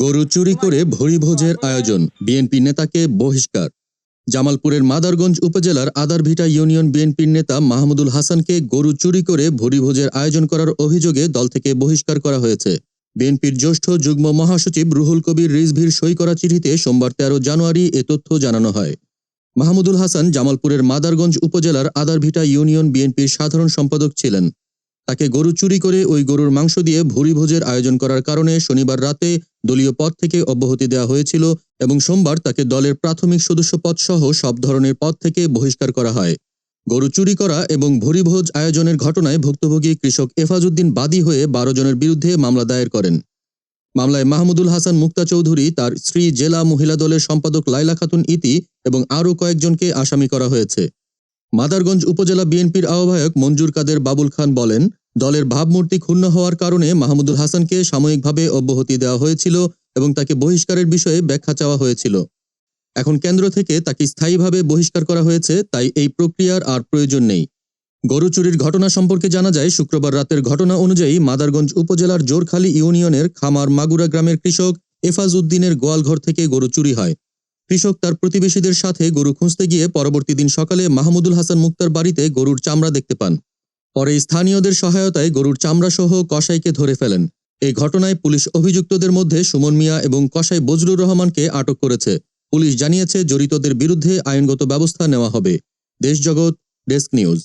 গরু চুরি করে ভরিভোজের আয়োজন বিএনপি নেতাকে বহিষ্কার। জামালপুরের মাদারগঞ্জ উপজেলার আদারভিটা ইউনিয়ন বিএনপির নেতা মাহমুদুল হাসানকে গরু চুরি করে ভরিভোজের আয়োজন করার অভিযোগে দল থেকে বহিষ্কার করা হয়েছে। বিএনপির জ্যেষ্ঠ যুগ্ম মহাসচিব রুহুল কবির রিজভির সই করা চিঠিতে সোমবার তেরো জানুয়ারি এ তথ্য জানানো হয়। মাহমুদুল হাসান জামালপুরের মাদারগঞ্জ উপজেলার আদারভিটা ইউনিয়ন বিএনপির সাধারণ সম্পাদক ছিলেন। তাকে গরু চুরি করে ওই গরুর মাংস দিয়ে ভুরিভোজের আয়োজন করার কারণে শনিবার রাতে দলীয় পদ থেকে অব্যাহতি দেওয়া হয়েছিল এবং সোমবার তাকে দলের প্রাথমিক সদস্য পদ সহ সব ধরনের পদ থেকে বহিষ্কার করা হয়। গরু চুরি করা এবং ভুরিভোজ আয়োজনের ঘটনায় ভুক্তভোগী কৃষক এফাজউদ্দিন বাদী হয়ে বারো জনের বিরুদ্ধে মামলা দায়ের করেন। মামলায় মাহমুদুল হাসান মুক্তা চৌধুরী, তার স্ত্রী জেলা মহিলা দলের সম্পাদক লাইলা খাতুন ইতি এবং আরও কয়েকজনকে আসামি করা হয়েছে। মাদারগঞ্জ উপজেলা বিএনপির আহ্বায়ক মঞ্জুর কাদের বাবুল খান বলেন, দলের ভাবমূর্তি ক্ষুণ্ণ হওয়ার কারণে মাহমুদুল হাসানকে সাময়িকভাবে অব্যাহতি দেওয়া হয়েছিল এবং তাকে বহিষ্কারের বিষয়ে ব্যাখ্যা চাওয়া হয়েছিল। এখন কেন্দ্র থেকে তাকে স্থায়ীভাবে বহিষ্কার করা হয়েছে, তাই এই প্রক্রিয়ার আর প্রয়োজন নেই। গরু চুরির ঘটনা সম্পর্কে জানা যায়, শুক্রবার রাতের ঘটনা অনুযায়ী মাদারগঞ্জ উপজেলার জোরখালী ইউনিয়নের খামার মাগুরা গ্রামের কৃষক এফাজ উদ্দিনের গোয়ালঘর থেকে গরু চুরি হয়। কৃষক তার প্রতিবেশীদের সাথে গরু খুঁজতে গিয়ে পরবর্তী দিন সকালে মাহমুদুল হাসান মুক্তার বাড়িতে গরুর চামড়া দেখতে পান। পরে স্থানীয়দের সহায়তায় গরুর চামড়া সহ কসাইকে ধরে ফেলেন। এই ঘটনায় পুলিশ অভিযুক্তদের মধ্যে সুমন মিয়া এবং কসাই বজরুর রহমানকে আটক করেছে। পুলিশ জানিয়েছে, জড়িতদের বিরুদ্ধে আইনগত ব্যবস্থা নেওয়া হবে। Deshjagat desk news.